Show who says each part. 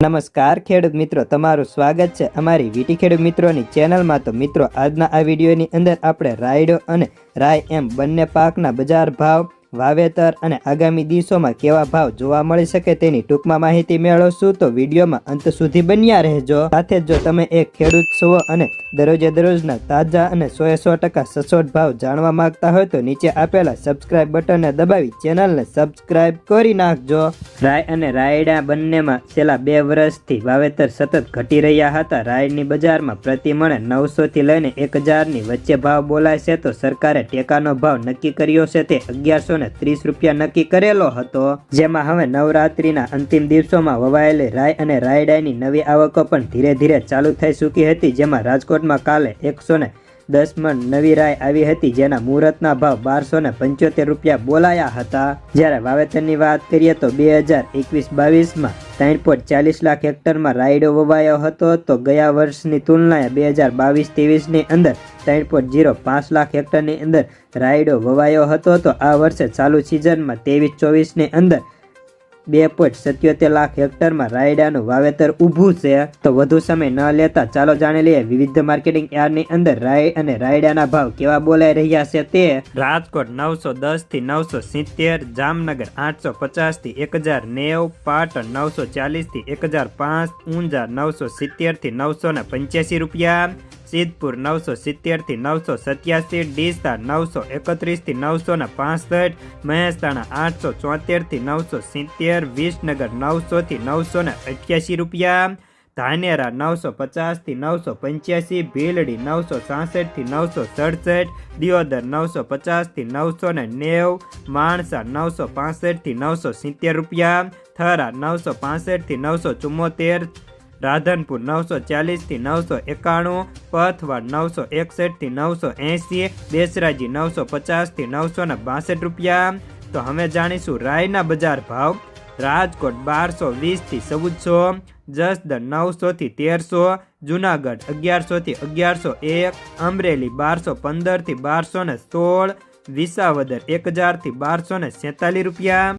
Speaker 1: નમસ્કાર ખેડૂત મિત્રો, તમારું સ્વાગત છે અમારી વીટી ખેડૂત મિત્રોની ચેનલમાં. તો મિત્રો, આજના આ વિડીયોની અંદર આપણે રાયડો અને રાય એમ બંને પાકના બજાર ભાવ વાવેતર અને આગામી દિવસોમાં કેવા ભાવ જોવા મળી શકે તેની ટૂંકમાં માહિતી મેળવશું તો વિડીયોમાં અંત સુધી બન્યા રહેજો. સાથે જ તમે એક ખેડૂત છો અને દરરોજે દરરોજના તાજા અને સો સો ટકા સચોટ ભાવ જાણવા માંગતા હોય તો નીચે આપેલા સબસ્ક્રાઇબ બટનને દબાવી ચેનલને સબસ્ક્રાઇબ કરી નાખજો. રાય અને રાયડા બંનેમાં છેલ્લા બે વર્ષથી વાવેતર સતત ઘટી રહ્યા હતા. રાયની બજારમાં પ્રતિ મણે નવસોથી લઈને એક હજારની વચ્ચે ભાવ બોલાય છે તો સરકારે ટેકાનો ભાવ નક્કી કર્યો છે તે અગિયારસો ત્રીસ રૂપિયા નક્કી કરેલો હતો. જેમાં હવે નવરાત્રીના અંતિમ દિવસોમાં વવાયેલી રાય અને રાયડાની નવી આવકો પણ ધીરે ધીરે ચાલુ થઈ ચૂકી હતી, જેમાં રાજકોટમાં કાલે એકસો દસ મણ નવી રાય આવી હતી, જેના મુહૂર્તના ભાવ બારસો ને પંચોતેર રૂપિયા બોલાયા હતા. જ્યારે વાવેતરની વાત કરીએ તો બે હજાર એકવીસ બાવીસમાં ત્રણ પોઈન્ટ ચાલીસ લાખ હેક્ટરમાં રાયડો વવાયો હતો, તો ગયા વર્ષની તુલનાએ બે હજાર બાવીસ ત્રેવીસની અંદર ત્રણ પોઈન્ટ જીરો પાંચ લાખ હેક્ટરની અંદર રાયડો વવાયો હતો તો આ વર્ષે ચાલુ સિઝનમાં ત્રેવીસ ચોવીસની અંદર બે પોઈન્ટ સત્યોતેર લાખ હેક્ટરમાં રાયડાનું વાવેતર ઊભું છે. તો વધુ સમય ન લેતા ચાલો જાણી લઈએ વિવિધ માર્કેટિંગ યાર્ડની અંદર રાય અને રાયડાના ભાવ કેવા બોલાઈ રહ્યા છે તે. રાજકોટ નવસો દસથી નવસો સિત્તેર, જામનગર આઠસો પચાસથી એક હજાર નેવ, પાટણ નવસો ચાલીસથી એક હજાર પાંચ, ઊંઝા નવસો સિત્તેરથી નવસો ને પંચ્યાસી રૂપિયા. સિદ્ધપુર નવસો સિત્તેરથી નવસો સત્યાસી, ડીસા નવસો એકત્રીસથી નવસો ને પાસઠ, મહેસાણા આઠસો ચોતેરથી નવસો સિત્તેર, વિસનગર નવસોથી નવસો ને અઠ્યાસી રૂપિયા, ધાનેરા નવસો પચાસથી નવસો પંચ્યાસી, ભીલડી નવસો સાસઠથી નવસો સડસઠ, દિયોદર નવસો પચાસથી નવસો ને નેવ, માણસા નવસો પાસઠથી નવસો સિત્તેર રૂપિયા, થરા નવસો પાસઠથી નવસો ચુમ્મોતેર રાધનપુર નવસો ચાલીસથી નવસો એકાણું પથવાડ નવસો એકસઠથી નવસો એંસી બેસરાજી નવસો પચાસથી નવસો ને બાસઠ રૂપિયા. તો હવે જાણીશું રાયના બજાર ભાવ. રાજકોટ બારસો વીસથી ચૌદસો, જસદણ નવસોથી તેરસો, જુનાગઢ અગિયારસોથી અગિયારસો એક, અમરેલી બારસો પંદરથી બારસો ને સોળ, વિસાવદર એક હજારથી બારસો ને રૂપિયા.